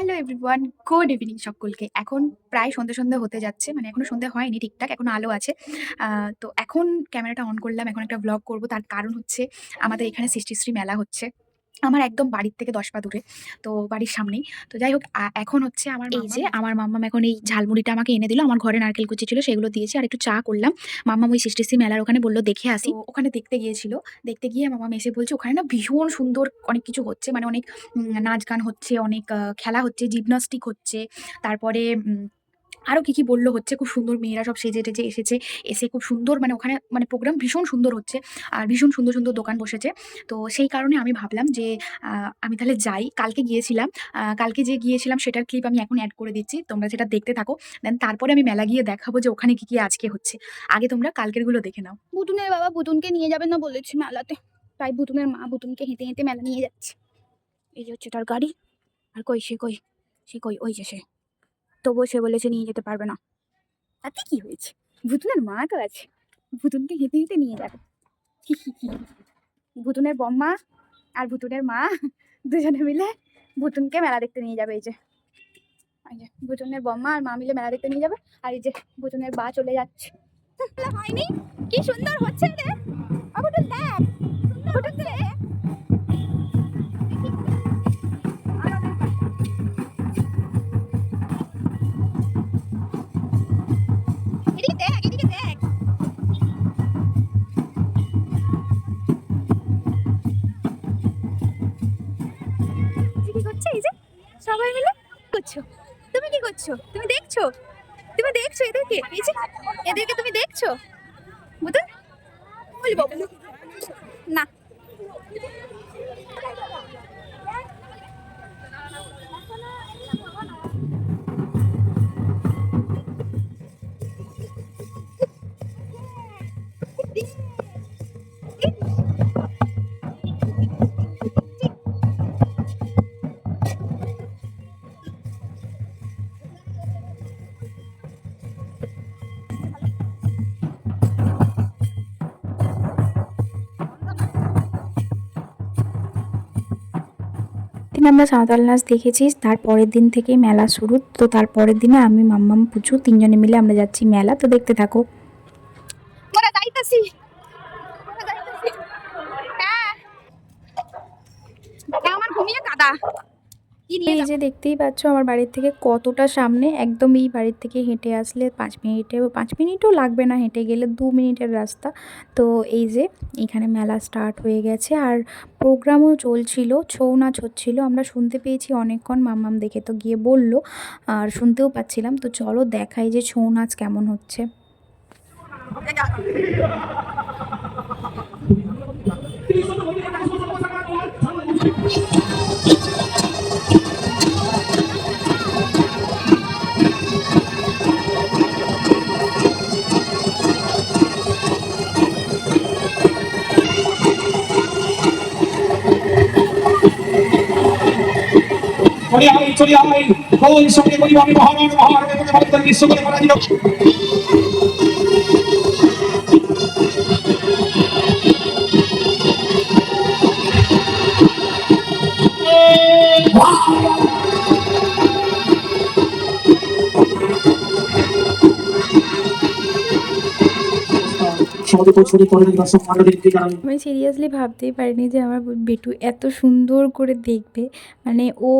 Hello everyone good evening সকলকে। এখন প্রায় সন্ধে সন্ধে হতে যাচ্ছে মানে এখনও সন্ধে হয়নি ঠিকঠাক, এখনও আলো আছে। তো এখন ক্যামেরাটা অন করলাম, এখন একটা ব্লগ করব। তার কারণ হচ্ছে আমাদের এখানে সৃষ্টিশ্রী মেলা হচ্ছে। আমার একদম বাড়ির থেকে দশ পা দূরে তো বাড়ির সামনেই। তো যাই হোক এখন হচ্ছে আমার এই যে আমার মাম্মাম এখন এই ঝালমুড়িটা আমাকে এনে দিল। আমার ঘরে নারকেল কুচি ছিল সেগুলো দিয়েছি আর একটু চা করলাম। মাম্মাম ওই সৃষ্টিশ্রী মেলার ওখানে বলল দেখে আসি। ওখানে দেখতে গিয়েছিল। দেখতে গিয়ে মামা এসে বলছে ওখানে না ভীষণ সুন্দর অনেক কিছু হচ্ছে। মানে অনেক নাচ গান হচ্ছে অনেক খেলা হচ্ছে জিমনাস্টিক হচ্ছে। তারপরে উম, আরও কি কি বলল হচ্ছে খুব সুন্দর মেয়েরা সব সেজে টেজে এসেছে এসে খুব সুন্দর মানে ওখানে মানে প্রোগ্রাম ভীষণ সুন্দর হচ্ছে আর ভীষণ সুন্দর সুন্দর দোকান বসেছে। তো সেই কারণে আমি ভাবলাম যে আমি তাহলে যাই। কালকে গিয়েছিলাম কালকে যে গিয়েছিলাম সেটার ক্লিপ আমি এখন অ্যাড করে দিচ্ছি তোমরা সেটা দেখতে থাকো। দেন তারপরে আমি মেলা গিয়ে দেখাবো যে ওখানে কি কি আজকে হচ্ছে। আগে তোমরা কালকেরগুলো দেখে নাও। বুতুনের বাবা বুতুনকে নিয়ে যাবে না বলেছি মেলাতে। তাই বুতুনের মা বুতুনকে হেঁটে হেঁটে মেলা নিয়ে যাচ্ছে। এই যে হচ্ছে তার গাড়ি। আর কই সে কই? সে কই? ওই যে সে। তবুও সে বলেছে নিয়ে যেতে পারবে না। তাতে কি হয়েছে? ভুতুনের মা তো আছে। ভুতুনকে হেঁটে হেঁটে নিয়ে যাবে। ভুতুনের বম্মা আর ভুতুনের মা দুজনে মিলে ভুতুনকে মেলা দেখতে নিয়ে যাবে এই যে। ভুতুনের বম্মা আর মা মিলে মেলা দেখতে নিয়ে যাবে। আর এই যে, ভুতুনের বা চলে যাচ্ছে। হয়নি? কি সুন্দর হচ্ছে রে। দেখ। সবাই মিলে করছ। তুমি কি করছ? তুমি দেখছ? তুমি দেখছ এদেরকে? এই যে, এদেরকে তুমি দেখছ? বুঝতে বলব। না। দিন আমরা সাঁওতাল নাচ দেখেছি তার পরের দিন থেকেই মেলা শুরু। তো তার পরের দিনে আমি মাম্মাম পুচু তিনজনে মিলে আমরা যাচ্ছি মেলা। তো দেখতে থাকো। হ্যাঁ। হ্যাঁ, আমার এই যে দেখতেই পাচ্ছ আমার বাড়ির থেকে কতটা সামনে একদম এই বাড়ির থেকে হেঁটে আসলে পাঁচ মিনিটে পাঁচ মিনিটও লাগবে না হেঁটে গেলে দু মিনিটের রাস্তা তো এই যে এখানে মেলা স্টার্ট হয়ে গেছে আর প্রোগ্রামও চলছিল ছৌ নাচ হচ্ছিল আমরা শুনতে পেয়েছি অনেকক্ষণ মাম্মাম দেখে তো গিয়ে বলল আর শুনতেও পাচ্ছিলাম তো চলো দেখাই যে ছৌ নাচ কেমন হচ্ছে চলে আয় চলে আয় কোন সঙ্গে করিব আমি মহান মহান মধ্যে ভারতের বিশ্ব করে পরাজিত আমি সিরিয়াসলি ভাবতেই পারিনি যে আমার বেটু এত সুন্দর করে দেখবে। মানে ও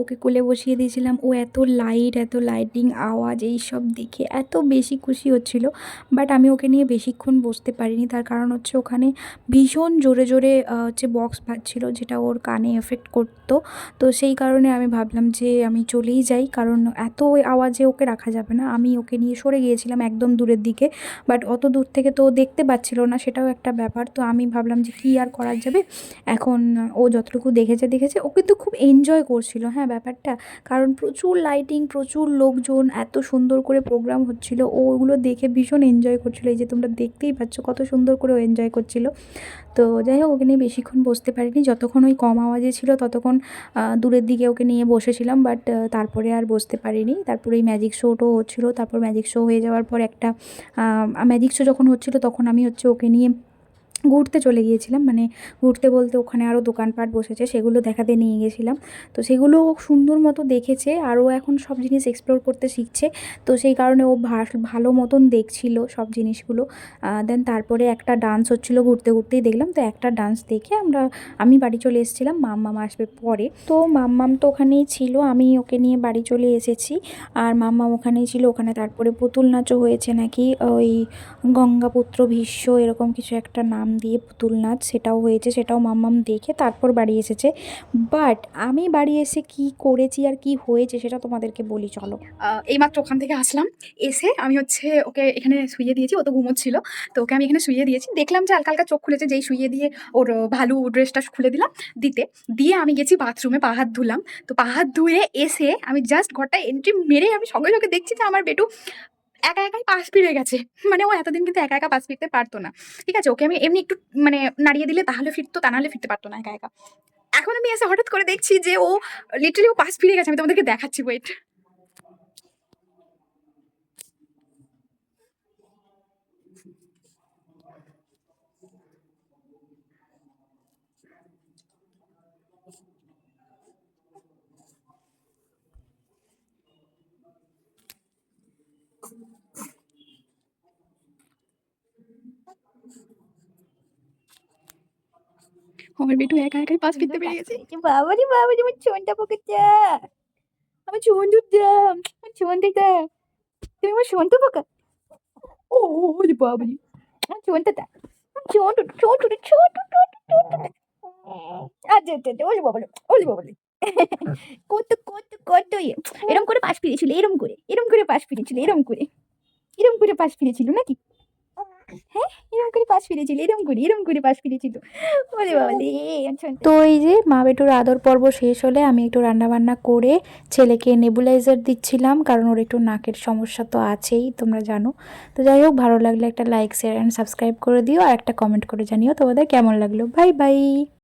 ওকে কোলে বসিয়ে দিয়েছিলাম, ও এত লাইট এত লাইটিং আওয়াজ, এই সব দেখে এত বেশি খুশি হচ্ছিল। বাট আমি ওকে নিয়ে বেশিক্ষণ বসতে পারিনি। তার কারণ হচ্ছে ওখানে ভীষণ জোরে জোরে হচ্ছে বক্স বাজছিল, যেটা ওর কানে এফেক্ট করতো। তো সেই কারণে আমি ভাবলাম যে আমি চলেই যাই, কারণ এত আওয়াজে ওকে রাখা যাবে না। আমি ওকে নিয়ে সরে গিয়েছিলাম একদম দূরের দিকে। বাট অত দূর থেকে তো দেখতে পাচ্ছিল না সেটাও একটা ব্যাপার। তো আমি ভাবলাম যে কী আর করা যাবে? এখন ও যতটুকু দেখেছে দেখেছে। ও কিন্তু খুব এনজয় করছিল হ্যাঁ ব্যাপারটা। কারণ প্রচুর লাইটিং প্রচুর লোকজন, এত সুন্দর করে প্রোগ্রাম হচ্ছিল। ওগুলো দেখে ভীষণ এনজয় করছিল। এই যে তোমরা দেখতেই পাচ্ছ, কত সুন্দর করে ও এনজয় করছিল। তো যাই হোক, ওকে নিয়ে বেশিক্ষণ বসতে পারিনি। যতক্ষণ ওই কম আওয়াজে ছিল, ততক্ষণ দূরের দিকে ওকে নিয়ে বসেছিলাম বাট তারপরে আর বসতে পারিনি। তারপরে ওই ম্যাজিক শোটাও হচ্ছিল, তারপর ম্যাজিক শো হয়ে যাওয়ার পর একটা ম্যাজিক শো যখন হচ্ছিল, তখন আমি হচ্ছে ওকে নিয়ে ঘুরতে চলে গিয়েছিলাম মানে ঘুরতে বলতে ওখানে আরও দোকানপাট বসেছে, সেগুলো দেখাতে নিয়ে গেছিলাম তো সেগুলো ও সুন্দর মতো দেখেছে, আর ও এখন সব জিনিস এক্সপ্লোর করতে শিখছে। তো সেই কারণে ও ভালো মতন দেখছিল সব জিনিসগুলো। দেন তারপরে একটা ডান্স হচ্ছিল ঘুরতে ঘুরতেই দেখলাম, তো একটা ডান্স দেখে আমরা, আমি বাড়ি চলে এসেছিলাম, মাম্মাম আসবে পরে। তো মাম্মাম তো ওখানেই ছিল, আমি ওকে নিয়ে বাড়ি চলে এসেছি, আর মাম্মাম ওখানেই ছিল, ওখানে তারপরে পুতুল নাচও হয়েছে নাকি, ওই গঙ্গাপুত্র ভীষ্ম এরকম কিছু একটা নাম দিয়ে পুতুল নাচ, সেটাও হয়েছে, সেটাও মাম্মাম দেখে তারপর বাড়ি এসেছে। বাট আমি বাড়ি এসে কি করেছি আর কি হয়েছে সেটা তোমাদেরকে বলি, চলো। এইমাত্র ওখান থেকে আসলাম। এসে আমি হচ্ছে ওকে এখানে শুয়ে দিয়েছি, ও তো ঘুমোচ্ছিল। তো ওকে আমি এখানে শুয়ে দিয়েছি। দেখলাম যে হালকা হালকা চোখ খুলেছে, যেই শুয়ে দিয়ে ওর ভালো ড্রেসটা খুলে দিলাম, দিতে। দিয়ে আমি গেছি বাথরুমে পা হাত ধুলাম। তো পা হাত ধুয়ে এসে আমি জাস্ট ঘরটা এন্ট্রি মেরে আমি সঙ্গে সঙ্গে দেখছি যে আমার বেটু একা একাই পাস ফিরে গেছে। মানে ও এতদিন কিন্তু একা একা পাস ফিরতে পারতো না। ঠিক আছে, ওকে আমি এমনি একটু মানে নাড়িয়ে দিলে তাহলে ফিরতো, তা নাহলে ফিরতে পারতো না একা একা। এখন আমি এসে হঠাৎ করে দেখছি যে ও লিটারালি ও পাশ ফিরে গেছে, আমি তোমাদেরকে দেখাচ্ছি ওয়েট আমার বেটু একা একাই পাশ ফিরতে পেরে গেছে। বাবারি বাবারি আমার চোনটা পোকাচ্ছে আমার চোন দুধটা আমার চোন দিটা তুমি আমার চোনটা পোকা ও ওরে বাবারি। আমার চোনটা দা চোন চোন চোন চোন আচ্ছা আচ্ছা আচ্ছা ওলে বাবালে ওলে বাবালে কত কত কত ইয়ে। এরম করে পাশ ফিরেছিল এরম করে এরম করে পাশ ফিরেছিল এরম করে। এরম করে পাশ ফিরেছিল নাকি? হ্যাঁ করে পাশ ফিরেছিল, এরম করে এরম করে পাশ ফিরেছিল। ওরে বাবা তো এই যে মা বেটুর আদর পর্ব শেষ হলে আমি একটু রান্নাবান্না করে ছেলেকে নেবুলাইজার দিচ্ছিলাম, কারণ ওর একটু নাকের সমস্যা তো আছেই, তোমরা জানো। তো যাই হোক, ভালো লাগলে একটা লাইক শেয়ার অ্যান্ড সাবস্ক্রাইব করে দিও, আর একটা কমেন্ট করে জানিও তোমাদের কেমন লাগল। Bye bye